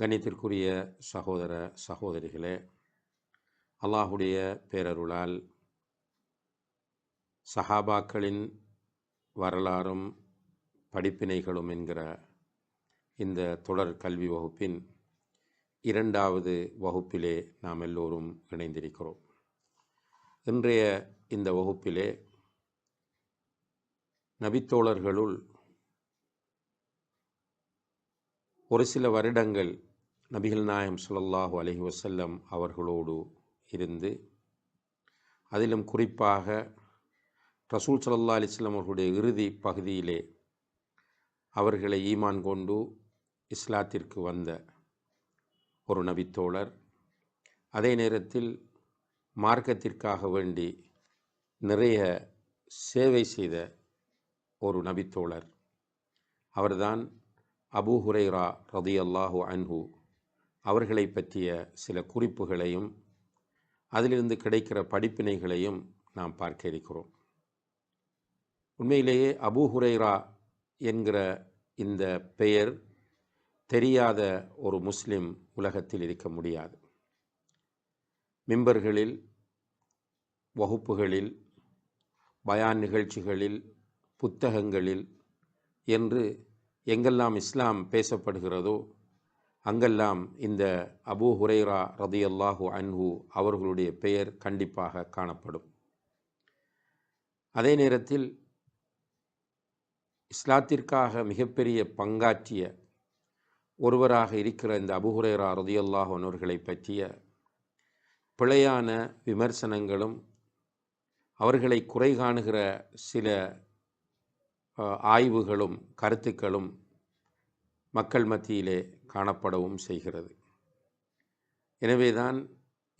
கணித்திற்குரிய சகோதர சகோதரிகளே அல்லாஹுடைய பேரருளால் சஹாபாக்களின் வரலாறும் படிப்பினைகளும் என்கிற இந்த தொடர் கல்வி வகுப்பின் இரண்டாவது வகுப்பிலே நாம் எல்லோரும் இணைந்திருக்கிறோம். இன்றைய இந்த வகுப்பிலே நபித்தோழர்களுள் ஒரு சில வருடங்கள் நபிகள் நாயம் ஸல்லல்லாஹு அலஹி வசல்லம் அவர்களோடு இருந்து அதிலும் குறிப்பாக ரசூல் சல்லா அலிஸ்லாம் அவர்களுடைய இறுதி பகுதியிலே அவர்களை ஈமான் கொண்டு இஸ்லாத்திற்கு வந்த ஒரு நபித்தோழர் அதே நேரத்தில் மார்க்கத்திற்காக வேண்டி நிறைய சேவை செய்த ஒரு நபித்தோழர். அவர்தான் அபூ ஹுரைரா ரதி அல்லாஹு அன்ஹு அவர்களை பற்றிய சில குறிப்புகளையும் அதிலிருந்து கிடைக்கிற படிப்பினைகளையும் நாம் பார்க்க இருக்கிறோம். உண்மையிலேயே அபு ஹுரைரா என்கிற இந்த பெயர் தெரியாத ஒரு முஸ்லிம் உலகத்தில் இருக்க முடியாது. மிம்பர்களில் வகுப்புகளில் பயான் நிகழ்ச்சிகளில் புத்தகங்களில் என்று எங்கெல்லாம் இஸ்லாம் பேசப்படுகிறதோ அங்கெல்லாம் இந்த அபூ ஹுரைரா ரதியல்லாஹு அன்ஹு அவர்களுடைய பெயர் கண்டிப்பாக காணப்படும். அதே நேரத்தில் இஸ்லாத்திற்காக மிகப்பெரிய பங்காற்றிய ஒருவராக இருக்கிற இந்த அபு ஹுரைரா ரதியல்லாஹு அவர்களை பற்றிய பிழையான விமர்சனங்களும் அவர்களை குறை காணுகிற சில ஆய்வுகளும் கருத்துக்களும் மக்கள் மத்தியிலே காணப்படவும் செய்கிறது. எனவேதான்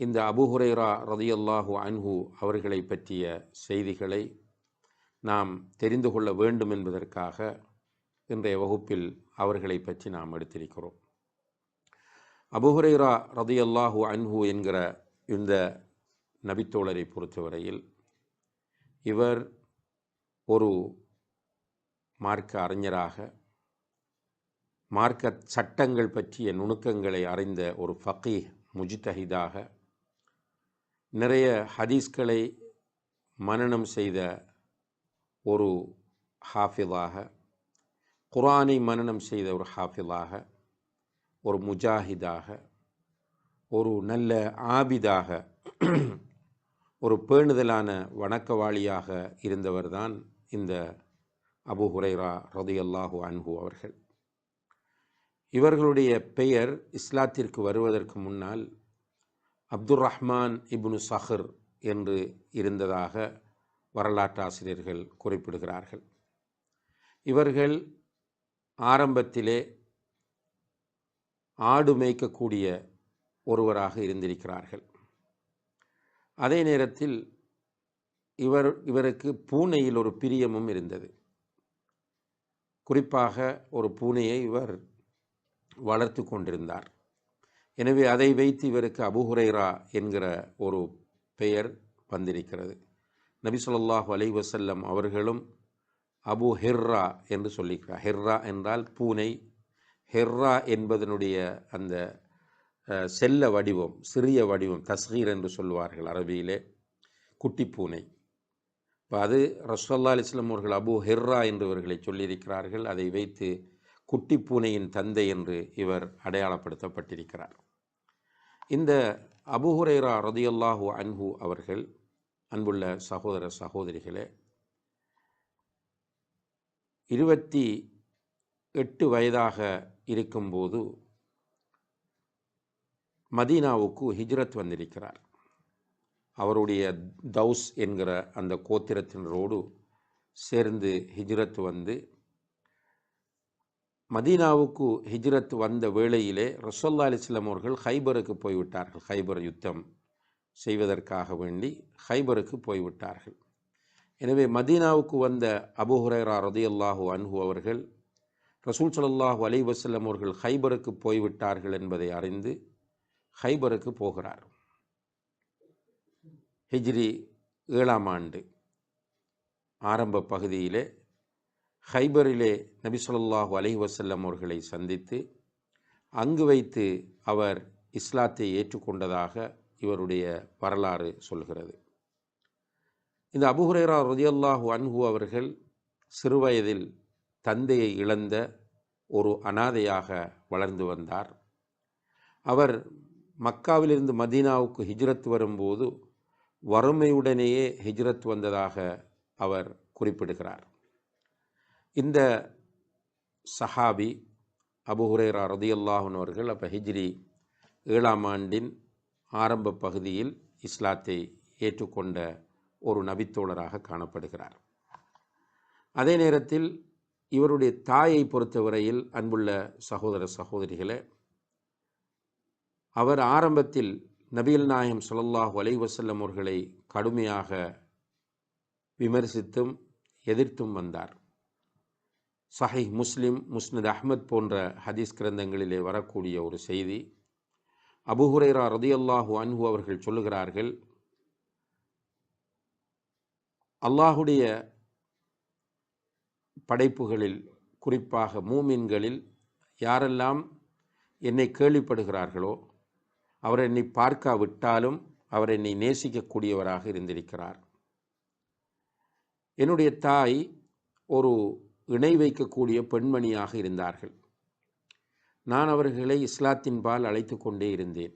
இந்த அபுஹுரைரா ரதியல்லாஹு அன்ஹு அவர்களை பற்றிய செய்திகளை நாம் தெரிந்து கொள்ள வேண்டும் என்பதற்காக இன்றைய வகுப்பில் அவர்களை பற்றி நாம் எடுத்திருக்கிறோம். அபுஹுரைரா ரதியல்லாஹு அன்ஹு என்கிற இந்த நபித்தோழரை பொறுத்தவரையில் இவர் ஒரு மார்க்க அறிஞராக மார்க்க சட்டங்கள் பற்றிய நுணுக்கங்களை அறிந்த ஒரு ஃபக்கீ முஜித்தஹிதாக நிறைய ஹதீஸ்களை மனனம் செய்த ஒரு ஹாஃபிதாக குரானை மனனம் செய்த ஒரு ஹாஃபிதாக ஒரு முஜாஹிதாக ஒரு நல்ல ஆபிதாக ஒரு பேணுதலான வணக்கவாளியாக இருந்தவர்தான் இந்த அபு ஹுரைரா ரதியல்லாஹு அன்ஹு அவர்கள். இவர்களுடைய பெயர் இஸ்லாத்திற்கு வருவதற்கு முன்னால் அப்துர் ரஹ்மான் இப்னு சஹர் என்று இருந்ததாக வரலாற்றாசிரியர்கள் குறிப்பிடுகிறார்கள். இவர்கள் ஆரம்பத்திலே ஆடு மேய்க்கக்கூடிய ஒருவராக இருந்திருக்கிறார்கள். அதே நேரத்தில் இவர் இவருக்கு பூனையில் ஒரு பிரியமும் இருந்தது. குறிப்பாக ஒரு பூனையை இவர் வளர்த்து கொண்டிருந்தார். எனவே அதை வைத்து இவருக்கு அபுஹுரைரா என்கிற ஒரு பெயர் வந்திருக்கிறது. நபி சொல்லாஹு அலைவசல்லம் அவர்களும் அபு ஹெர்ரா என்று சொல்லிக்கிறார் ஹெர்ரா என்றால் பூனை. ஹெர்ரா என்பதனுடைய அந்த செல்ல வடிவம் சிறிய வடிவம் தஸ்கீர் என்று சொல்வார்கள் அரபியிலே குட்டி பூனை. இப்போ அது ரசோல்லா அலிஸ்லாம் அவர்கள் அபு ஹெர்ரா என்று இவர்களை சொல்லியிருக்கிறார்கள். அதை வைத்து குட்டி பூனையின் தந்தை என்று இவர் அடையாளப்படுத்தப்பட்டிருக்கிறார். இந்த அபுஹுரைரா ரதியல்லாஹு அன்ஹு அவர்கள் அன்புள்ள சகோதர சகோதரிகளே இருபத்தி எட்டு வயதாக இருக்கும்போது மதீனாவுக்கு ஹிஜ்ரத் வந்திருக்கிறார். அவருடைய தௌஸ் என்கிற அந்த கோத்திரத்தினரோடு சேர்ந்து ஹிஜ்ரத் வந்து மதீனாவுக்கு ஹிஜ்ரத் வந்த வேளையிலே ரசோல்லா அலிஸ்லாம் அவர்கள் ஹைபருக்கு போய்விட்டார்கள். ஹைபர் யுத்தம் செய்வதற்காக வேண்டி ஹைபருக்கு போய்விட்டார்கள். எனவே மதீனாவுக்கு வந்த அபுஹுரேரா ரதியல்லாஹு அன்ஹு அவர்கள் ரசூல் ஸல்லல்லாஹு அலி வசல்லம் அவர்கள் ஹைபருக்கு போய்விட்டார்கள் என்பதை அறிந்து ஹைபருக்கு போகிறார். ஹிஜ்ரி ஏழாம் ஆண்டு ஆரம்ப பகுதியிலே ஹைபரிலே நபி சொல்லாஹு அலஹி வசல்லம் அவர்களை சந்தித்து அங்கு வைத்து அவர் இஸ்லாத்தை ஏற்றுக்கொண்டதாக இவருடைய வரலாறு சொல்கிறது. இந்த அபுஹுரேரா ரதியல்லாஹு அன்ஹு அவர்கள் சிறுவயதில் தந்தையை இழந்த ஒரு அனாதையாக வளர்ந்து வந்தார். அவர் மக்காவிலிருந்து மதீனாவுக்கு ஹிஜ்ரத் வரும்போது வறுமையுடனேயே ஹிஜ்ரத் வந்ததாக அவர் குறிப்பிடுகிறார். இந்த சஹாபி அபுஹுரேரா ரதியுல்லாஹன் அவர்கள் அப்போ ஹிஜ்ரி ஏழாம் ஆண்டின் ஆரம்ப பகுதியில் இஸ்லாத்தை ஏற்றுக்கொண்ட ஒரு நபித்தோழராக காணப்படுகிறார். அதே நேரத்தில் இவருடைய தாயை பொறுத்தவரையில் அன்புள்ள சகோதர சகோதரிகளே அவர் ஆரம்பத்தில் நபியல் நாயம் ஸல்லல்லாஹு அலைவசல்லம் அவர்களை கடுமையாக விமர்சித்தும் எதிர்த்தும் வந்தார். சஹி முஸ்லிம் முஸ்னத் அஹ்மத் போன்ற ஹதீஸ் கிரந்தங்களிலே வரக்கூடிய ஒரு செய்தி. அபுஹுரைரா ரதியல்லாஹு அன்ஹு அவர்கள் சொல்லுகிறார்கள் அல்லாஹுடைய படைப்புகளில் குறிப்பாக மூமின்களில் யாரெல்லாம் என்னை கேள்விப்படுகிறார்களோ அவர் என்னை பார்க்காவிட்டாலும் அவர் என்னை நேசிக்கக்கூடியவராக இருந்திருக்கிறார். என்னுடைய தாய் ஒரு இணை வைக்கக்கூடிய பெண்மணியாக இருந்தார்கள். நான் அவர்களை இஸ்லாத்தின் பால் அழைத்து கொண்டே இருந்தேன்.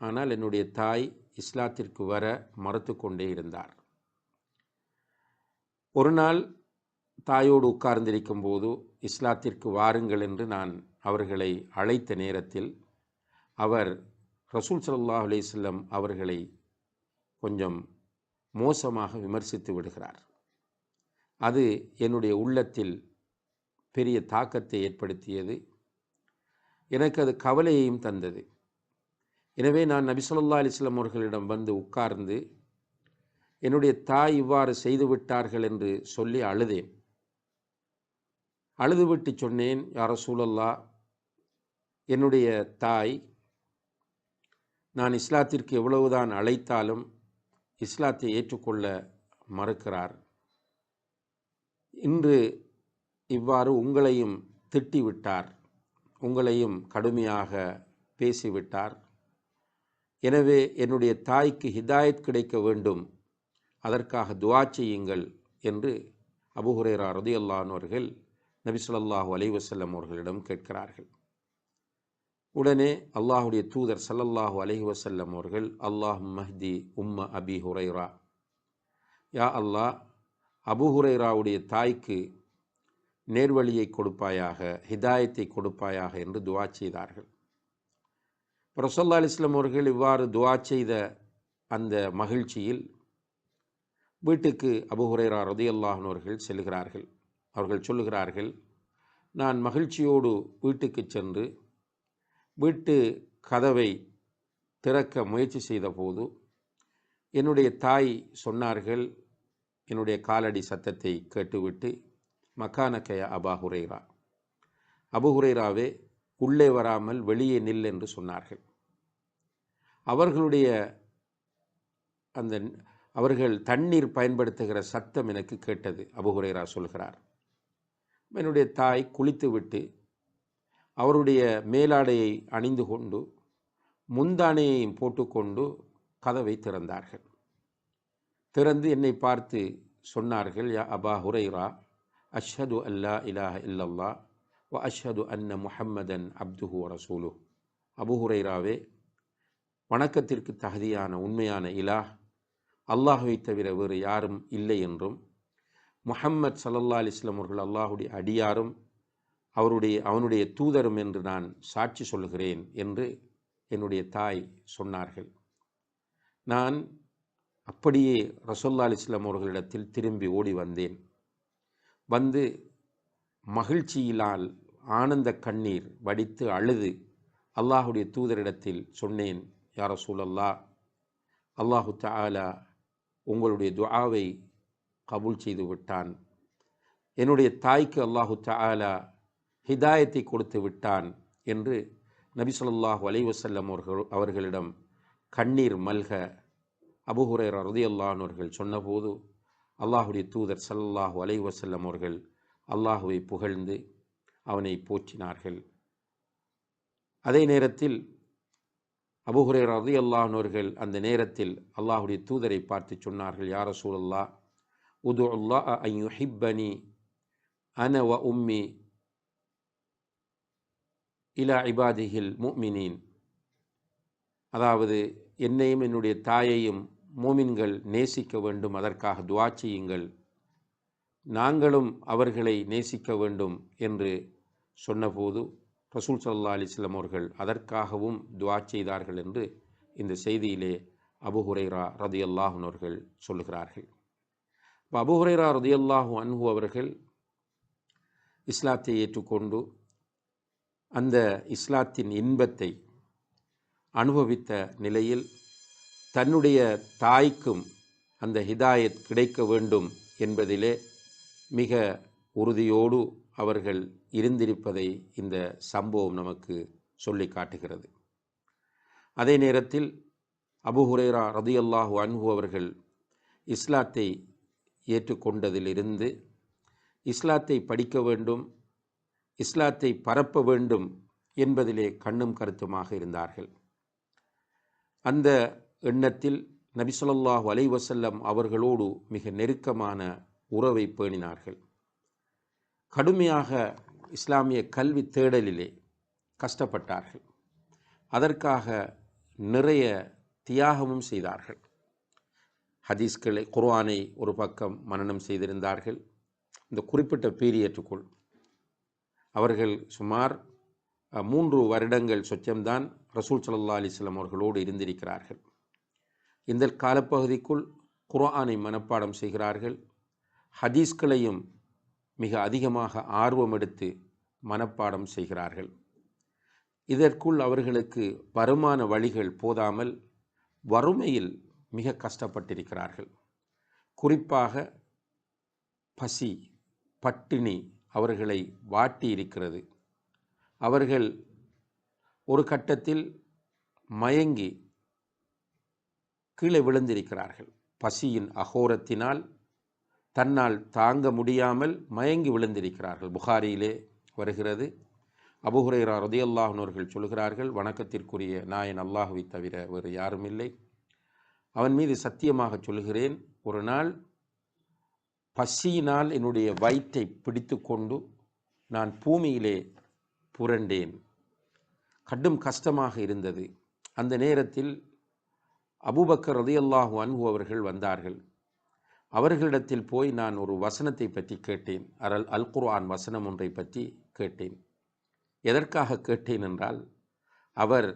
ஆனால் என்னுடைய தாய் இஸ்லாத்திற்கு வர மறுத்து கொண்டே இருந்தார். ஒரு நாள் தாயோடு உட்கார்ந்திருக்கும் போது இஸ்லாத்திற்கு வாருங்கள் என்று நான் அவர்களை அழைத்த நேரத்தில் அவர் ரசூல் சல்லாஹ் அலிசல்லம் அவர்களை கொஞ்சம் மோசமாக விமர்சித்து விடுகிறார். அது என்னுடைய உள்ளத்தில் பெரிய தாக்கத்தை ஏற்படுத்தியது. எனக்கு அது கவலையையும் தந்தது. எனவே நான் நபிசல்லா அலிஸ்லாம் அவர்களிடம் வந்து உட்கார்ந்து என்னுடைய தாய் இவ்வாறு செய்துவிட்டார்கள் என்று சொல்லி அழுதேன். அழுதுவிட்டு சொன்னேன் யார சூழல்லா என்னுடைய தாய் நான் இஸ்லாத்திற்கு எவ்வளவுதான் அழைத்தாலும் இஸ்லாத்தை ஏற்றுக்கொள்ள மறுக்கிறார். இன்று இவ்வாறு உங்களையும் திட்டிவிட்டார். உங்களையும் கடுமையாக பேசிவிட்டார். எனவே என்னுடைய தாய்க்கு ஹிதாயத் கிடைக்க வேண்டும். அதற்காக துவா செய்யுங்கள் என்று அபுஹுரேரா ரதியல்லான் அவர்கள் நபி சொல்லாஹு அலைவசல்லம் அவர்களிடம் கேட்கிறார்கள். உடனே அல்லாஹுடைய தூதர் சல்லல்லாஹு அலஹி வசல்லம் அவர்கள் அல்லாஹ் மஹ்தி உம்ம அபி ஹுரைரா. யா அல்லாஹ் அபு ஹுரைராவுடைய தாய்க்கு நேர்வழியை கொடுப்பாயாக ஹிதாயத்தை கொடுப்பாயாக என்று துவா செய்தார்கள். ரசல்லா அலிஸ்லாம் அவர்கள் இவ்வாறு துவா செய்த அந்த மகிழ்ச்சியில் வீட்டுக்கு அபுஹுரேரா ரதியல்லாஹன் அவர்கள் செல்கிறார்கள். அவர்கள் சொல்லுகிறார்கள் நான் மகிழ்ச்சியோடு வீட்டுக்கு சென்று வீட்டு கதவை திறக்க முயற்சி செய்தபோது என்னுடைய தாய் சொன்னார்கள் என்னுடைய காலடி சத்தத்தை கேட்டுவிட்டு மக்கானக்கய அபா ஹுரேரா. அபு ஹுரைராவே உள்ளே வராமல் வெளியே நில் என்று சொன்னார்கள். அவர்களுடைய அந்த அவர்கள் தண்ணீர் பயன்படுத்துகிற சத்தம் எனக்கு கேட்டது அபுஹுரேரா சொல்கிறார். என்னுடைய தாய் குளித்துவிட்டு அவருடைய மேலாடையை அணிந்து கொண்டு முந்தானையையும் போட்டுக்கொண்டு கதவை திறந்தார்கள். திறந்து என்னை பார்த்து சொன்னார்கள் யா அபா ஹுரைரா அஷ்ஹது அல்லா இலாஹ இல்லல்லா வ அஷ்ஹது அன்ன முஹம்மதன் அப்துஹு ரசூலு அபுஹுரைராவே வணக்கத்திற்கு தகுதியான உண்மையான இலாஹ் அல்லாஹுவை தவிர வேறு யாரும் இல்லை என்றும் முஹம்மத் சல்லல்லா அலிஸ்லாம் அவர்கள் அல்லாஹுடைய அடியாரும் அவருடைய அவனுடைய தூதரும் என்று நான் சாட்சி சொல்கிறேன் என்று என்னுடைய தாய் சொன்னார்கள். நான் அப்படியே ரசோல்லா அலிஸ்லாம் அவர்களிடத்தில் திரும்பி ஓடி வந்தேன். வந்து மகிழ்ச்சியினால் ஆனந்த கண்ணீர் வடித்து அழுது அல்லாஹுடைய தூதரிடத்தில் சொன்னேன் யார சூழல்லா அல்லாஹு தாலா உங்களுடைய துஆவை கபூல் செய்து விட்டான். என்னுடைய தாய்க்கு அல்லாஹு தாலா ஹிதாயத்தை கொடுத்து விட்டான் என்று நபி சொல்லாஹு அலைவசல்லம் அவர்கள் அவர்களிடம் கண்ணீர் மல்க அபுஹுரேரா ரதியல்லான் அவர்கள் சொன்னபோது அல்லாஹுடைய தூதர் சல்லாஹூ அலைஹி வஸல்லம் அவர்கள் அல்லாஹுவை புகழ்ந்து அவனை போற்றினார்கள். அதே நேரத்தில் அபுஹுரேரா ரதியல்லான் அவர்கள் அந்த நேரத்தில் அல்லாஹுடைய தூதரை பார்த்து சொன்னார்கள் யார சூழல்லா உது அல்லா ஐ யுஹிப்பனி அன வ உம்மி இலா இபாதிஹில் முஃமினீன். அதாவது என்னையும் என்னுடைய தாயையும் மூமின்கள் நேசிக்க வேண்டும் அதற்காக துவா செய்யுங்கள். நாங்களும் அவர்களை நேசிக்க வேண்டும் என்று சொன்னபோது ரசூல் சல்லா அலிஸ்லம் அவர்கள் அதற்காகவும் துவா செய்தார்கள் என்று இந்த செய்தியிலே அபுஹுரைரா ரதியல்லாஹுன் அவர்கள் சொல்லுகிறார்கள். இப்போ அபுஹுரைரா ரதியல்லாஹு அன்ஹு அவர்கள் இஸ்லாத்தை ஏற்றுக்கொண்டு அந்த இஸ்லாத்தின் இன்பத்தை அனுபவித்த நிலையில் தன்னுடைய தாய்க்கும் அந்த ஹிதாயத் கிடைக்க வேண்டும் என்பதிலே மிக உறுதியோடு அவர்கள் இருந்திருப்பதை இந்த சம்பவம் நமக்கு சொல்லி காட்டுகிறது. அதே நேரத்தில் அபு ஹுரேரா ரதியல்லாஹு அன்ஹு அவர்கள் இஸ்லாத்தை ஏற்றுக்கொண்டதிலிருந்து இஸ்லாத்தை படிக்க வேண்டும் இஸ்லாத்தை பரப்ப வேண்டும் என்பதிலே கண்ணும் கருத்துமாக இருந்தார்கள். அந்த எண்ணத்தில் நபி அலைவசல்லம் அவர்களோடு மிக நெருக்கமான உறவை பேணினார்கள். கடுமையாக இஸ்லாமிய கல்வி தேடலிலே கஷ்டப்பட்டார்கள். அதற்காக நிறைய தியாகமும் செய்தார்கள். ஹதீஸ்களை குர்ஆனை ஒரு பக்கம் மனனம் செய்திருந்தார்கள். இந்த குறிப்பிட்ட பீரியட்டுக்குள் அவர்கள் சுமார் மூன்று வருடங்கள் சொச்சம்தான் ரசூல் சல்லா அலிஸ்லாம் அவர்களோடு இருந்திருக்கிறார்கள். இந்த காலப்பகுதிக்குள் குர்ஆனை மனப்பாடம் செய்கிறார்கள். ஹதீஸ்களையும் மிக அதிகமாக ஆர்வம் எடுத்து மனப்பாடம் செய்கிறார்கள். இதற்குள் அவர்களுக்கு வருமான வழிகள் போதாமல் வறுமையில் மிக கஷ்டப்பட்டிருக்கிறார்கள். குறிப்பாக பசி பட்டினி அவர்களை வாட்டி இருக்கிறது. அவர்கள் ஒரு கட்டத்தில் மயங்கி கீழே விழுந்திருக்கிறார்கள். பசியின் அகோரத்தினால் தன்னால் தாங்க முடியாமல் மயங்கி விழுந்திருக்கிறார்கள். புகாரியிலே வருகிறது. அபுஹுரேரா ரதியல்லாஹன் சொல்கிறார்கள் வணக்கத்திற்குரிய நாயன் அல்லாஹுவை தவிர வேறு யாரும் இல்லை. அவன் மீது சத்தியமாக சொல்கிறேன். ஒரு நாள் பசியினால் என்னுடைய வயிற்றை பிடித்து கொண்டு நான் பூமியிலே புரண்டேன். கடும் கஷ்டமாக இருந்தது. அந்த நேரத்தில் அபூபக்கர் ரதியல்லாஹு அன்ஹு அவர்கள் வந்தார்கள். அவர்களிடத்தில் போய் நான் ஒரு வசனத்தை பற்றி கேட்டேன். அரல் அல் குர்ஆன் வசனம் ஒன்றை பற்றி கேட்டேன். எதற்காக கேட்டேன் என்றால் அவர்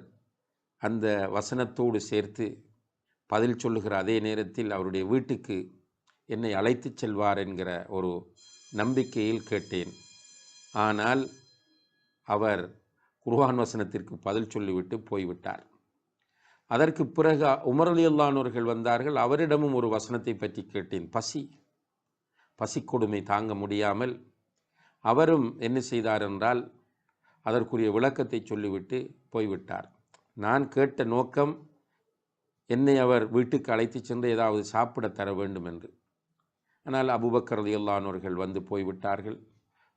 அந்த வசனத்தோடு சேர்த்து பதில் சொல்லுகிற அதே நேரத்தில் அவருடைய வீட்டுக்கு என்னை அழைத்துச் செல்வார் என்கிற ஒரு நம்பிக்கையில் கேட்டேன். ஆனால் அவர் குர்ஆன் வசனத்திற்கு பதில் சொல்லிவிட்டு போய்விட்டார். அதற்கு பிறகு உமர் அலியுல்லானவர்கள் வந்தார்கள். அவரிடமும் ஒரு வசனத்தை பற்றி கேட்டேன். பசி. பசி கொடுமை தாங்க முடியாமல் அவரும் என்ன செய்தார் என்றால் அதற்குரிய விளக்கத்தை சொல்லிவிட்டு போய்விட்டார். நான் கேட்ட நோக்கம் என்னை அவர் வீட்டுக்கு அழைத்துச் சென்று ஏதாவது சாப்பிட தர வேண்டும் என்று. ஆனால் அபுபக்கர் அல்லானோர்கள் வந்து போய்விட்டார்கள்.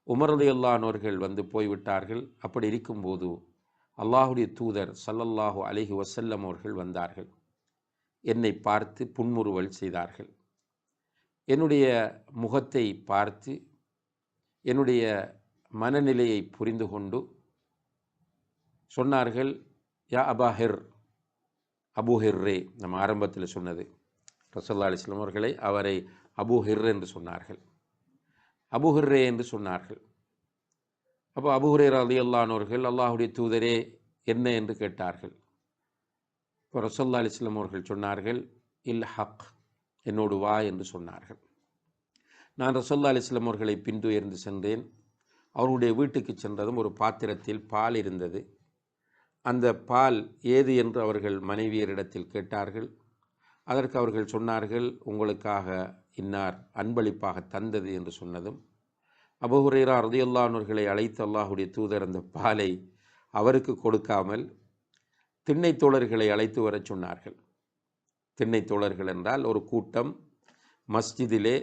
உமர் அல்லானோர்கள் வந்து போய்விட்டார்கள். அப்படி இருக்கும்போது அல்லாஹுடைய தூதர் சல்லல்லாஹு அலஹி வசல்லம் அவர்கள் வந்தார்கள். என்னை பார்த்து புன்முறுவல் செய்தார்கள். என்னுடைய முகத்தை பார்த்து என்னுடைய மனநிலையை புரிந்து கொண்டு சொன்னார்கள் யா அபாஹிர் அபுஹிர்ரே நம்ம ஆரம்பத்தில் சொன்னது. ரசல்லா அலிஸ்லாம் அவர்களை அவரை அபுஹிர் என்று சொன்னார்கள். அபுஹிர்ரே என்று சொன்னார்கள். அப்போ அபுஹுரேர் அலி அல்லானோர்கள் அல்லாஹுடைய தூதரே என்ன என்று கேட்டார்கள்? இப்போ ரசோல்லா அலிஸ்லாம் அவர்கள் சொன்னார்கள் இல் ஹக் என்னோடு வா என்று சொன்னார்கள். நான் ரசோல்லா அலிஸ்லாம் அவர்களை பின்துயர்ந்து சென்றேன். அவருடைய வீட்டுக்கு சென்றதும் ஒரு பாத்திரத்தில் பால் இருந்தது. அந்த பால் ஏது என்று அவர்கள் மனைவியரிடத்தில் கேட்டார்கள். அதற்கு அவர்கள் சொன்னார்கள் உங்களுக்காக இன்னார் அன்பளிப்பாக தந்தது என்று சொன்னதும் அபுஹுரேரா ரதியுல்லானோர்களை அழைத்து அல்லாஹுடைய தூதர் அந்த பாலை அவருக்கு கொடுக்காமல் திண்ணை தோழர்களை அழைத்து வரச் சொன்னார்கள். திண்ணை தோழர்கள் என்றால் ஒரு கூட்டம் மஸ்ஜிதிலே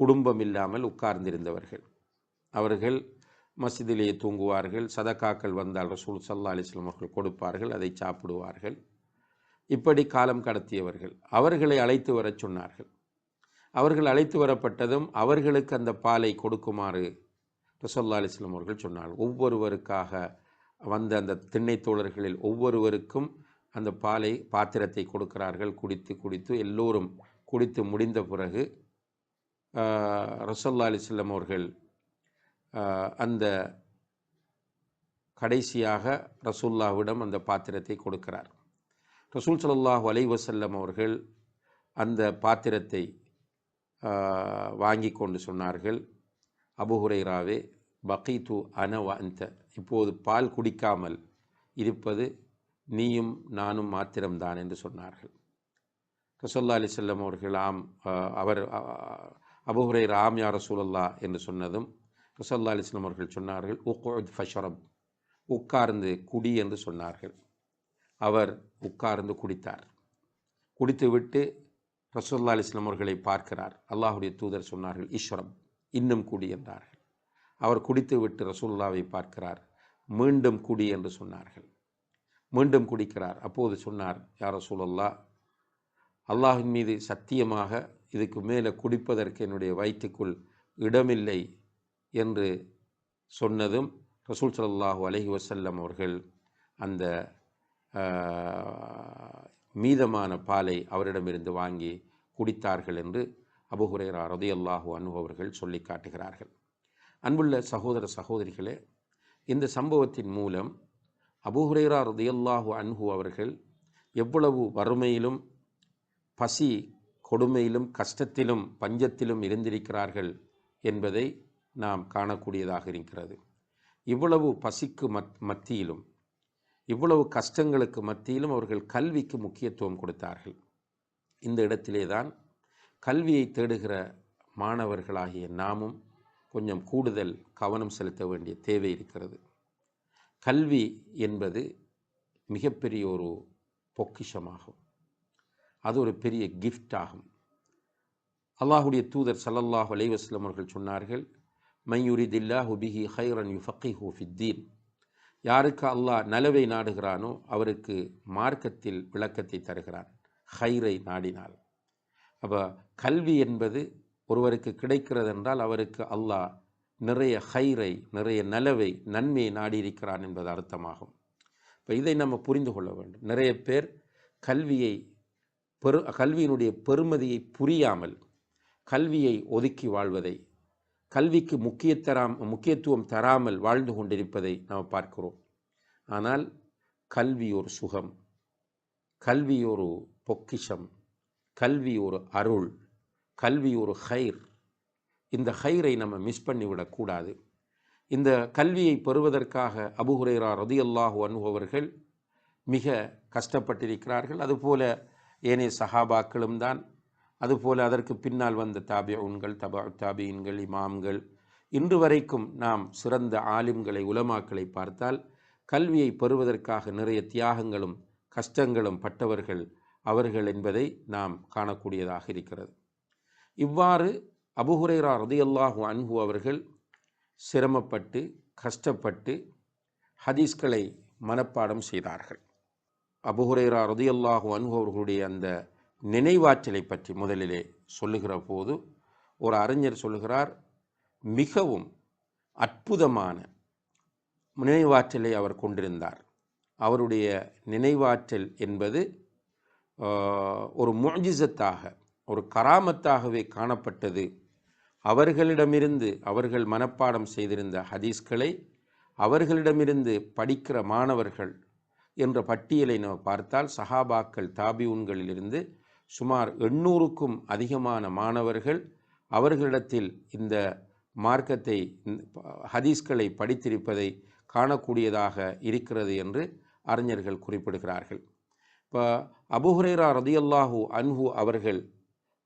குடும்பம் இல்லாமல் உட்கார்ந்திருந்தவர்கள். அவர்கள் மஸ்ஜிதிலே தூங்குவார்கள் சதக்காக்கள் வந்தால் ரசூல் சல்லா அலிஸ்லாம் அவர்கள் கொடுப்பார்கள் அதை சாப்பிடுவார்கள். இப்படி காலம் கடத்தியவர்கள். அவர்களை அழைத்து வரச் சொன்னார்கள். அவர்கள் அழைத்து வரப்பட்டதும் அவர்களுக்கு அந்த பாலை கொடுக்குமாறு ரசோல்லா அலிஸ்லாம் அவர்கள் சொன்னார்கள். ஒவ்வொருவருக்காக வந்த அந்த திண்ணை தோழர்களில் ஒவ்வொருவருக்கும் அந்த பாலை பாத்திரத்தை கொடுக்கிறார்கள். குடித்து குடித்து எல்லோரும் குடித்து முடிந்த பிறகு ரசோல்லா அலிஸ்லாம் அவர்கள் அந்த கடைசியாக ரசூல்லாவிடம் அந்த பாத்திரத்தை கொடுக்கிறார். ரசூல் சல்லாஹூ அலை வசல்லம் அவர்கள் அந்த பாத்திரத்தை வாங்கி கொண்டு சொன்னார்கள். அபுஹுரைராவே பகீத்து அனவ அந்த இப்போது பால் குடிக்காமல் இருப்பது நீயும் நானும் மாத்திரம்தான் என்று சொன்னார்கள். ரசோல்லா அலி செல்லம் அவர்கள் ஆம் அவர் அபுஹுரை ராம் யார் ரசூலல்லா என்று சொன்னதும் ரசோல்லா அலிஸ்லாம் அவர்கள் சொன்னார்கள் ஃபஷரப். உட்கார்ந்து குடி என்று சொன்னார்கள். அவர் உட்கார்ந்து குடித்தார். குடித்துவிட்டு ரசோல்லா அலிஸ்லாம் அவர்களை பார்க்கிறார். அல்லாஹுடைய தூதர் சொன்னார்கள் ஈஸ்வரம் இன்னும் குடி என்றார்கள். அவர் குடித்து விட்டு ரசூல்லாவை பார்க்கிறார். மீண்டும் குடி என்று சொன்னார்கள். மீண்டும் குடிக்கிறார். அப்போது சொன்னார் யார் ரசூலல்லா அல்லாஹின் மீது சத்தியமாக இதுக்கு மேலே குடிப்பதற்கு என்னுடைய வயிற்றுக்குள் இடமில்லை என்று சொன்னதும் ரசூல் சல்லாஹூ அலஹி வசல்லம் அவர்கள் அந்த மீதமான பாலை அவரிடமிருந்து வாங்கி குடித்தார்கள் என்று அபுஹுரேரா ரதியல்லாஹு அனுபவர்கள் சொல்லி காட்டுகிறார்கள். அன்புள்ள சகோதர சகோதரிகளே இந்த சம்பவத்தின் மூலம் அபுஹுரேரா ரதியல்லாஹு அன்ஹு அவர்கள் எவ்வளவு வறுமையிலும் பசி கொடுமையிலும் கஷ்டத்திலும் பஞ்சத்திலும் இருந்திருக்கிறார்கள் என்பதை நாம் காணக்கூடியதாக இருக்கிறது. இவ்வளவு பசிக்கு மத் மத்தியிலும் இவ்வளவு கஷ்டங்களுக்கு மத்தியிலும் அவர்கள் கல்விக்கு முக்கியத்துவம் கொடுத்தார்கள். இந்த இடத்திலே தான் கல்வியை தேடுகிற மாணவர்களாகிய நாமும் கொஞ்சம் கூடுதல் கவனம் செலுத்த வேண்டிய தேவை இருக்கிறது. கல்வி என்பது மிகப்பெரிய ஒரு பொக்கிஷமாகும். அது ஒரு பெரிய கிஃப்ட் ஆகும். அல்லாஹுடைய தூதர் சல்லல்லாஹ் அலைவாஸ்லம் அவர்கள் சொன்னார்கள் மையுரிதில்லாஹு பிஹி ஹைரன் யுஃபக்கி ஹூஃபித்தீன் யாருக்கு அல்லாஹ் நலவை நாடுகிறானோ அவருக்கு மார்க்கத்தில் விளக்கத்தை தருகிறான். ஹைரை நாடினால். அப்போ கல்வி என்பது ஒருவருக்கு கிடைக்கிறது என்றால் அவருக்கு அல்லாஹ் நிறைய ஹைரை நிறைய நலவை நன்மையை நாடியிருக்கிறான் என்பது அர்த்தமாகும். இப்போ இதை நம்ம புரிந்து கொள்ள வேண்டும். நிறைய பேர் கல்வியை பெரு கல்வியினுடைய பெருமதியை புரியாமல் கல்வியை ஒதுக்கி வாழ்வதை கல்விக்கு முக்கியத்தராம் முக்கியத்துவம் தராமல் வாழ்ந்து கொண்டிருப்பதை நாம் பார்க்கிறோம். ஆனால் கல்வி ஒரு சுகம் கல்வி ஒரு பொக்கிஷம் கல்வி ஒரு அருள் கல்வி ஒரு ஹைர் இந்த ஹைரை நம்ம மிஸ் பண்ணிவிடக்கூடாது இந்த கல்வியை பெறுவதற்காக அபுஹுரேரா ரதியல்லாஹு அனுபவர்கள் மிக கஷ்டப்பட்டிருக்கிறார்கள். அதுபோல ஏனைய சஹாபாக்களும் தான் அதுபோல அதற்கு பின்னால் வந்த தாபியன்கள் தபா தாபியின்கள் இமாம்கள். இன்று வரைக்கும் நாம் சிறந்த ஆலிம்களை உலமாக்களை பார்த்தால் கல்வியை பெறுவதற்காக நிறைய தியாகங்களும் கஷ்டங்களும் பட்டவர்கள் அவர்கள் என்பதை நாம் காணக்கூடியதாக இருக்கிறது. இவ்வாறு அபுஹுரேரா ரதியல்லாஹு அன்ஹு அவர்கள் சிரமப்பட்டு கஷ்டப்பட்டு ஹதீஸ்களை மனப்பாடம் செய்தார்கள். அபுஹுரேரா ரதியல்லாஹு அன்ஹு அவர்களுடைய அந்த நினைவாற்றலை பற்றி முதலிலே சொல்லுகிற போது ஒரு அறிஞர் சொல்லுகிறார் மிகவும் அற்புதமான நினைவாற்றலை அவர் கொண்டிருந்தார். அவருடைய நினைவாற்றல் என்பது ஒரு முஜிசத்தாக ஒரு கராமத்தாகவே காணப்பட்டது. அவர்களிடமிருந்து அவர்கள் மனப்பாடம் செய்திருந்த ஹதீஸ்களை அவர்களிடமிருந்து படிக்கிற மாணவர்கள் என்ற பட்டியலை நாம் பார்த்தால் சஹாபாக்கள் தாபியூன்களிலிருந்து சுமார் எண்ணூறுக்கும் அதிகமான மாணவர்கள் அவர்களிடத்தில் இந்த மார்க்கத்தை ஹதீஸ்களை படித்திருப்பதை காணக்கூடியதாக இருக்கிறது என்று அறிஞர்கள் குறிப்பிடுகிறார்கள். இப்போ அபுஹுரேரா ரதியல்லாஹு அன்ஹு அவர்கள்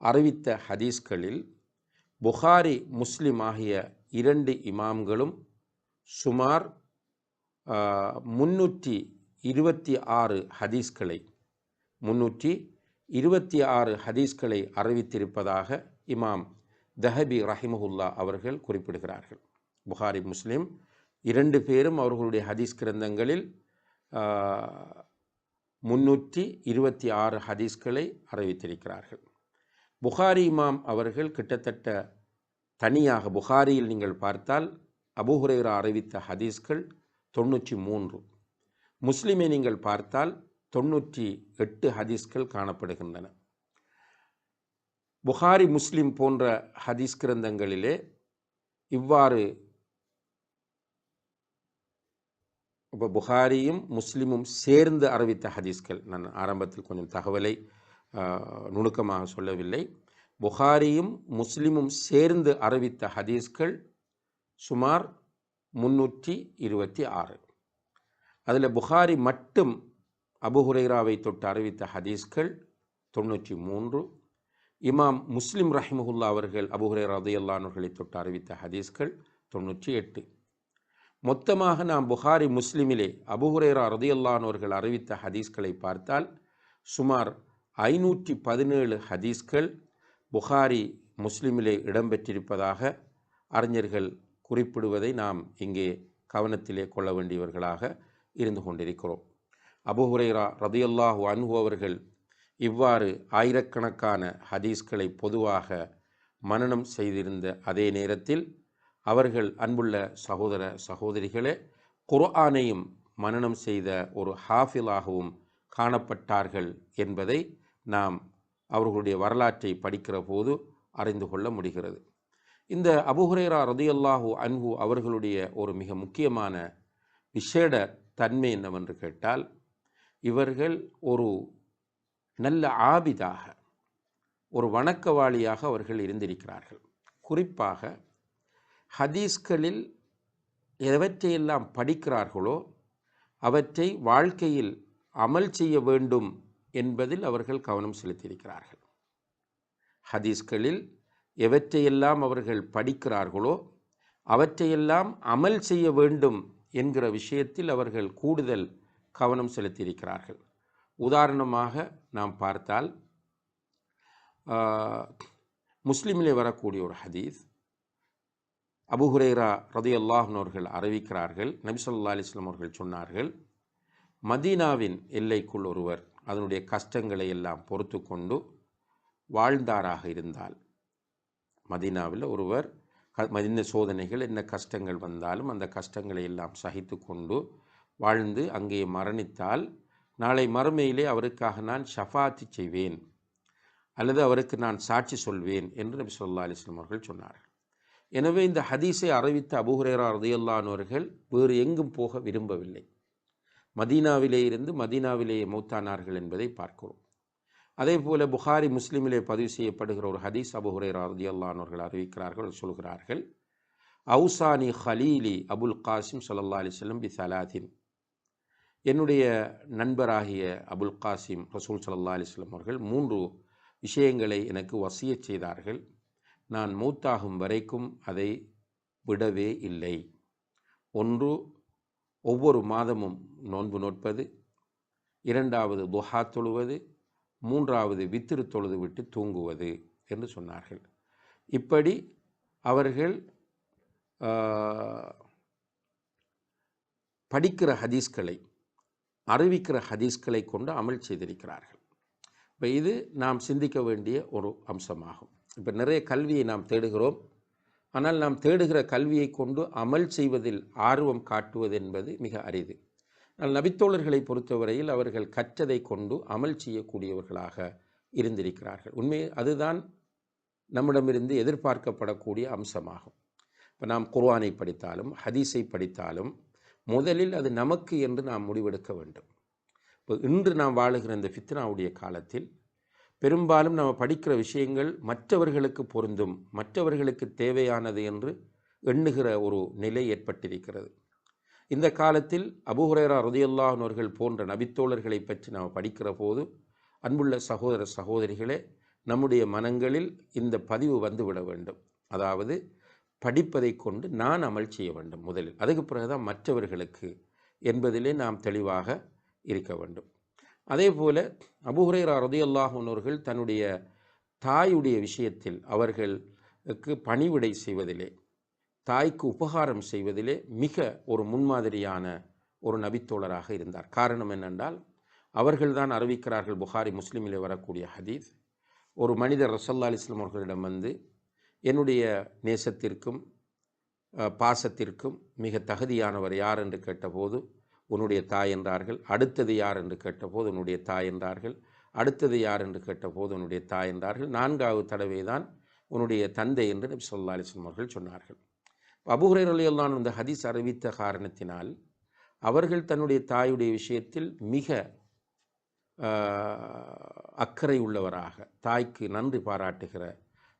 அறிவித்த ஹதீஸ்களில் புகாரி முஸ்லிம் ஆகிய இரண்டு இமாம்களும் சுமார் முன்னூற்றி இருபத்தி ஆறு ஹதீஸ்களை முன்னூற்றி இருபத்தி ஆறு ஹதீஸ்களை அறிவித்திருப்பதாக இமாம் தஹபி ரஹிமஹுல்லா அவர்கள் குறிப்பிடுகிறார்கள். புகாரி முஸ்லீம் இரண்டு பேரும் அவர்களுடைய ஹதீஸ் கிரந்தங்களில் முன்னூற்றி இருபத்தி ஆறு ஹதீஸ்களை அறிவித்திருக்கிறார்கள். புகாரி இமாம் அவர்கள் கிட்டத்தட்ட தனியாக புகாரியில் நீங்கள் பார்த்தால் அபுஹுரேரா அறிவித்த ஹதீஸ்கள் தொண்ணூற்றி மூன்று. முஸ்லிமை நீங்கள் பார்த்தால் தொண்ணூற்றி எட்டு ஹதீஸ்கள் காணப்படுகின்றன. புகாரி முஸ்லிம் போன்ற ஹதீஸ் கிரந்தங்களிலே இவ்வாறு இப்போ புகாரியும் முஸ்லிமும் சேர்ந்து அறிவித்த ஹதீஸ்கள். நான் ஆரம்பத்தில் கொஞ்சம் தகவலை நுணுக்கமாக சொல்லவில்லை. புகாரியும் முஸ்லிமும் சேர்ந்து அறிவித்த ஹதீஸ்கள் சுமார் முன்னூற்றி இருபத்தி ஆறு. அதில் புகாரி மட்டும் அபுஹுரைராவை தொட்டு அறிவித்த ஹதீஸ்கள் தொண்ணூற்றி மூன்று. இமாம் முஸ்லிம் ரஹிமஹுல்லா அவர்கள் அபுஹுரேரா ரதையல்லானவர்களை தொட்டு அறிவித்த ஹதீஸ்கள் தொண்ணூற்றி எட்டு. மொத்தமாக நாம் புகாரி முஸ்லிமிலே அபுஹுரேரா ரதையல்லானவர்கள் அறிவித்த ஹதீஸ்களை பார்த்தால் சுமார் ஐநூற்றி பதினேழு ஹதீஸ்கள் புகாரி முஸ்லிமிலே இடம்பெற்றிருப்பதாக அறிஞர்கள் குறிப்பிடுவதை நாம் இங்கே கவனத்திலே கொள்ள வேண்டியவர்களாக இருந்து கொண்டிருக்கிறோம். அபுஹுரைரா ரதியல்லாஹு அன்ஹு அவர்கள் இவ்வாறு ஆயிரக்கணக்கான ஹதீஸ்களை பொதுவாக மனனம் செய்திருந்த அதே நேரத்தில் அவர்கள் அன்புள்ள சகோதர சகோதரிகளே குர்ஆனையும் மனனம் செய்த ஒரு ஹாஃபிலாகவும் காணப்பட்டார்கள் என்பதை நாம் அவர்களுடைய வரலாற்றை படிக்கிற போது அறிந்து கொள்ள முடிகிறது. இந்த அபுஹுரேரா ரதியல்லாஹு அன்ஹு அவர்களுடைய ஒரு மிக முக்கியமான விசேட தன்மை என்னவென்று கேட்டால் இவர்கள் ஒரு நல்ல ஆபிதாக ஒரு வணக்கவாளியாக அவர்கள் இருந்திருக்கிறார்கள். குறிப்பாக ஹதீஸ்களில் எவற்றையெல்லாம் படிக்கிறார்களோ அவற்றை வாழ்க்கையில் அமல் செய்ய வேண்டும் என்பதில் அவர்கள் கவனம் செலுத்தியிருக்கிறார்கள். ஹதீஸ்களில் எவற்றையெல்லாம் அவர்கள் படிக்கிறார்களோ அவற்றையெல்லாம் அமல் செய்ய வேண்டும் என்கிற விஷயத்தில் அவர்கள் கூடுதல் கவனம் செலுத்தியிருக்கிறார்கள். உதாரணமாக நாம் பார்த்தால் முஸ்லீமிலே வரக்கூடிய ஒரு ஹதீஸ் அபுஹுரேரா ரதி அல்லாஹ்னவர்கள் அறிவிக்கிறார்கள் நபிசல்லா அலிஸ்லாம் அவர்கள் சொன்னார்கள் மதீனாவின் எல்லைக்குள் ஒருவர் அதனுடைய கஷ்டங்களை எல்லாம் பொறுத்து கொண்டு வாழ்ந்தாராக இருந்தால் மதீனாவில் ஒருவர் மதின சோதனைகள் என்ன கஷ்டங்கள் வந்தாலும் அந்த கஷ்டங்களை எல்லாம் சகித்து கொண்டு வாழ்ந்து அங்கே மரணித்தால் நாளை மறுமையிலே அவருக்காக நான் ஷஃபாத்தி செய்வேன் அல்லது அவருக்கு நான் சாட்சி சொல்வேன் என்று நபி சொல்லா அலிஸ்லாம் அவர்கள் சொன்னார்கள். எனவே இந்த ஹதீஸை அறிவித்த அபுஹரேரா ரதையல்லானவர்கள் வேறு எங்கும் போக விரும்பவில்லை. மதீனாவிலே இருந்து மதீனாவிலேயே மௌத்தானார்கள் என்பதை பார்க்கிறோம். அதே போல புகாரி முஸ்லீமிலே பதிவு செய்யப்படுகிற ஒரு ஹதீஸ் அபுஹுரேரா ரதியல்லானவர்கள் அறிவிக்கிறார்கள் சொல்கிறார்கள். அவுசானி ஹலீலி அபுல் காசிம் சல்லா அலிஸ்லம் பி சலாதின் என்னுடைய நண்பராகிய அபுல் காசிம் ரசூல் சல்லா அலிஸ்லம் அவர்கள் மூன்று விஷயங்களை எனக்கு வசிய செய்தார்கள். நான் மூத்தாகும் வரைக்கும் அதை விடவே இல்லை. ஒன்று ஒவ்வொரு மாதமும் நோன்பு நோட்பது. இரண்டாவது துஹா தொழுவது. மூன்றாவது வித்திரு தொழுது விட்டு தூங்குவது என்று சொன்னார்கள். இப்படி அவர்கள் படிக்கிற ஹதீஸ்களை அறிவிக்கிற ஹதீஸ்களை கொண்டு அமல் செய்திருக்கிறார்கள். இப்போ இது நாம் சிந்திக்க வேண்டிய ஒரு அம்சமாகும். இப்போ நிறைய கல்வியை நாம் தேடுகிறோம். ஆனால் நாம் தேடுகிற கல்வியை கொண்டு அமல் செய்வதில் ஆர்வம் காட்டுவது என்பது மிக அரிது. ஆனால் நபித்தோழர்களை பொறுத்தவரையில் அவர்கள் கற்றதை கொண்டு அமல் செய்யக்கூடியவர்களாக இருந்திருக்கிறார்கள். உண்மையை அதுதான் நம்மிடமிருந்து எதிர்பார்க்கப்படக்கூடிய அம்சமாகும். இப்போ நாம் குர்வானை படித்தாலும் ஹதீஸை படித்தாலும் முதலில் அது நமக்கு என்று நாம் முடிவெடுக்க வேண்டும். இப்போ இன்று நாம் வாழுகிற இந்த ஃபித்னாவுடைய காலத்தில் பெரும்பாலும் நாம் படிக்கிற விஷயங்கள் மற்றவர்களுக்கு பொருந்தும் மற்றவர்களுக்கு தேவையானது என்று எண்ணுகிற ஒரு நிலை ஏற்பட்டிருக்கிறது. இந்த காலத்தில் அபுஹுரேரா ரதியுல்லாஹர்கள் போன்ற நபித்தோழர்களை பற்றி நாம் படிக்கிற போது அன்புள்ள சகோதர சகோதரிகளே நம்முடைய மனங்களில் இந்த பதிவு வந்துவிட வேண்டும். அதாவது படிப்பதை கொண்டு நான் அமல் செய்ய வேண்டும் முதலில். அதுக்கு பிறகுதான் மற்றவர்களுக்கு என்பதிலே நாம் தெளிவாக இருக்க வேண்டும். அதே போல அபுஹுரேரா ரதியுல்லாஹனவர்கள் தன்னுடைய தாயுடைய விஷயத்தில் அவர்களுக்கு பணிவிடை செய்வதிலே தாய்க்கு உபகாரம் செய்வதிலே மிக ஒரு முன்மாதிரியான ஒரு நபித்தோழராக இருந்தார். காரணம் என்னென்றால் அவர்கள்தான் அறிவிக்கிறார்கள் புகாரி முஸ்லீமிலே வரக்கூடிய ஹதீஸ். ஒரு மனிதர் ரசல்லா அலிஸ்லாம் அவர்களிடம் வந்து என்னுடைய நேசத்திற்கும் பாசத்திற்கும் மிக தகுதியானவர் யார் என்று கேட்டபோது உன்னுடைய தாய் என்றார்கள். அடுத்தது யார் என்று கேட்டபோது உன்னுடைய தாய் என்றார்கள். அடுத்தது யார் என்று கேட்டபோது உன்னுடைய தாய் என்றார்கள். நான்காவது தடவை தான் உன்னுடைய தந்தை என்று நபி சொல்லா அவர்கள் சொன்னார்கள். அபுஹுரேர் அலியல்லான் இந்த ஹதீஸ் அறிவித்த காரணத்தினால் அவர்கள் தன்னுடைய தாயுடைய விஷயத்தில் மிக அக்கறை உள்ளவராக தாய்க்கு நன்றி பாராட்டுகிற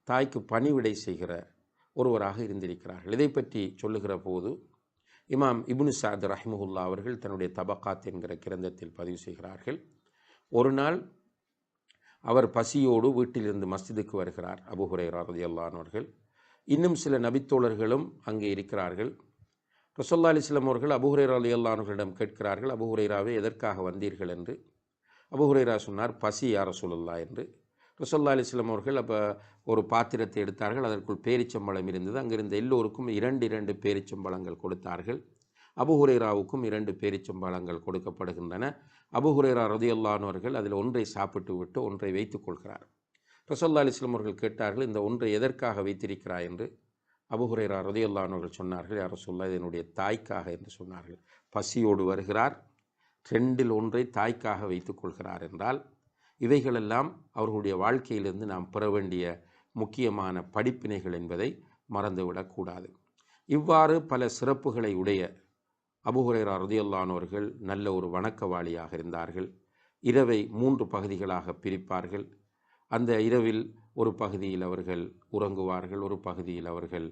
தாய்க்கு பணிவிடை செய்கிற ஒருவராக இருந்திருக்கிறார்கள். இதை பற்றி சொல்லுகிற போது இமாம் இபுனு சாத் ரஹ்மஹுல்லா அவர்கள் தன்னுடைய தபக்காத் என்கிற கிரந்தத்தில் பதிவு செய்கிறார்கள். ஒரு நாள் அவர் பசியோடு வீட்டிலிருந்து மஸ்ஜிதுக்கு வருகிறார் அபு ரதியல்லானவர்கள் இன்னும் சில நபித்தோழர்களும் அங்கே இருக்கிறார்கள். ரசோல்லா அலிஸ்லாம் அவர்கள் அபுஹுரேரா அலியல்லானவர்களிடம் கேட்கிறார்கள் அபுஹுரேராவே எதற்காக வந்தீர்கள்? என்று. அபுஹுரேரா சொன்னார் பசி யார ரசூலுல்லா என்று. ரசோல்லா அலிஸ்லாம் அவர்கள் அப்போ ஒரு பாத்திரத்தை எடுத்தார்கள். அதற்குள் பேரிச்சம்பழம் இருந்தது. அங்கிருந்த எல்லோருக்கும் இரண்டு இரண்டு பேரிச்சம்பழங்கள் கொடுத்தார்கள். அபுஹுரேராவுக்கும் இரண்டு பேரிச்சம்பழங்கள் கொடுக்கப்படுகின்றன. அபுஹுரேரா ரதியுல்லானவர்கள் அதில் ஒன்றை சாப்பிட்டு விட்டு ஒன்றை வைத்துக் கொள்கிறார். ரசோல்லா அலிஸ்லாம் அவர்கள் கேட்டார்கள் இந்த ஒன்றை எதற்காக வைத்திருக்கிறாய் என்று? அபுஹுரேரா ரதியுல்லானவர்கள் சொன்னார்கள் யார் சொல்லா இதனுடைய என்னுடைய தாய்க்காக என்று சொன்னார்கள். பசியோடு வருகிறார். ரெண்டில் ஒன்றை தாய்க்காக வைத்துக் கொள்கிறார் என்றால் இவைகளெல்லாம் அவர்களுடைய வாழ்க்கையிலிருந்து நாம் பெற வேண்டிய முக்கியமான படிப்பினைகள் என்பதை மறந்துவிடக்கூடாது இவ்வாறு பல சிறப்புகளை உடைய அபுஹுரேரா ரதியுல்லானவர்கள் நல்ல ஒரு வணக்கவாளியாக இருந்தார்கள். இரவை மூன்று பகுதிகளாக பிரிப்பார்கள். அந்த இரவில் ஒரு பகுதியில் அவர்கள் உறங்குவார்கள் ஒரு பகுதியில் அவர்கள்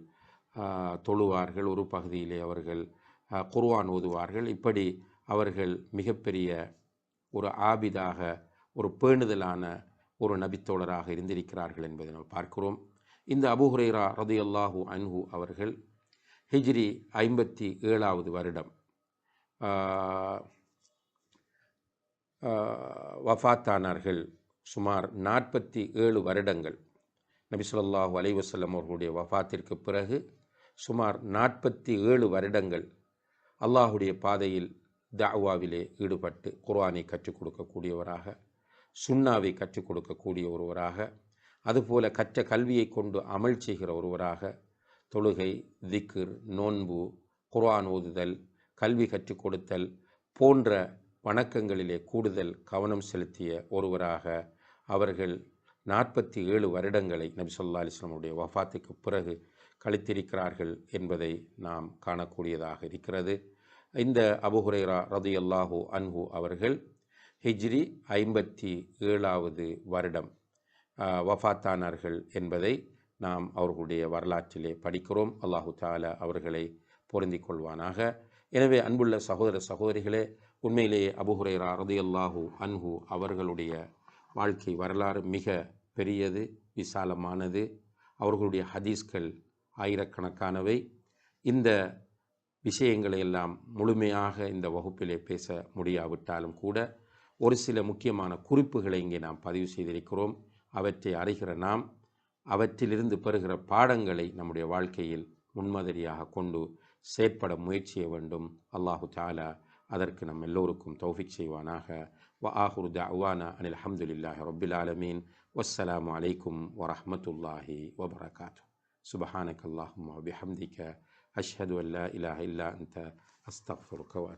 தொழுவார்கள் ஒரு பகுதியிலே அவர்கள் குர்வான் ஓதுவார்கள். இப்படி அவர்கள் மிகப்பெரிய ஒரு ஆபிதாக ஒரு பேணுதலான ஒரு நபித்தோழராக இருந்திருக்கிறார்கள் என்பதை நாம் பார்க்கிறோம். இந்த அபுஹுரைரா ரதையல்லாஹு அன்ஹு அவர்கள் ஹிஜ்ரி ஐம்பத்தி ஏழாவது வருடம் வஃத்தானார்கள் சுமார் நாற்பத்தி ஏழு வருடங்கள். நபி ஸல்லல்லாஹு அலைஹி அவர்களுடைய வஃத்திற்கு பிறகு சுமார் நாற்பத்தி ஏழு வருடங்கள் அல்லாஹுடைய பாதையில் தாவாவிலே ஈடுபட்டு குர்ஆனை கற்றுக் கொடுக்கக்கூடியவராக சுண்ணாவை கற்றுக் கொடுக்கக்கூடிய ஒருவராக அதுபோல கற்ற கல்வியை கொண்டு அமல் செய்கிற ஒருவராக தொழுகை திக்ர் நோன்பு குர்ஆன் ஓதுதல் கல்வி கற்றுக் கொடுத்தல் போன்ற வணக்கங்களிலே கூடுதல் கவனம் செலுத்திய ஒருவராக அவர்கள் நாற்பத்தி ஏழு வருடங்களை நபி சொல்லா அலிஸ்லாமுடைய வஃபாத்துக்கு பிறகு கழித்திருக்கிறார்கள் என்பதை நாம் காணக்கூடியதாக இருக்கிறது. இந்த அபுஹுரைரா ரதியல்லாஹு அன்ஹு அவர்கள் ஹிஜ்ரி ஐம்பத்தி ஏழாவது வருடம் வஃத்தானார்கள் வஃபாத்தானார்கள் என்பதை நாம் அவர்களுடைய வரலாற்றிலே படிக்கிறோம். அல்லாஹு தாலா அவர்களை பொருந்திக் கொள்வானாக. எனவே அன்புள்ள சகோதர சகோதரிகளே உண்மையிலேயே அபுஹுரேரா ரதியல்லாஹு அன்ஹு அவர்களுடைய வாழ்க்கை வரலாறு மிக பெரியது விசாலமானது. அவர்களுடைய ஹதீஸ்கள் ஆயிரக்கணக்கானவை. இந்த விஷயங்களை எல்லாம் முழுமையாக இந்த வகுப்பிலே பேச முடியாவிட்டாலும் கூட ஒரு சில முக்கியமான குறிப்புகளை இங்கே நாம் பதிவு செய்திருக்கிறோம். அவற்றை அறிகிற நாம் அவற்றிலிருந்து பெறுகிற பாடங்களை நம்முடைய வாழ்க்கையில் முன்மாதிரியாக கொண்டு செயற்பட முயற்சிய வேண்டும். அல்லாஹு தாலா அதற்கு நம் எல்லோருக்கும் தௌஃபிக் செய்வானாக. வ ஆஹுரு தஅவானா அனில் அல்ஹம்துலில்லாஹி ரொபில் ஆலமீன். வஸ்ஸலாம் அலைக்கும் வரஹ்மத்துல்லாஹி வபரகாத்து சுபஹானக் அல்லாஹும் அபிஹம்திக்க அஷ்ஹது அல்லா இலாஹ இல்லா அந்த அஸ்தக்ஃபிருக வ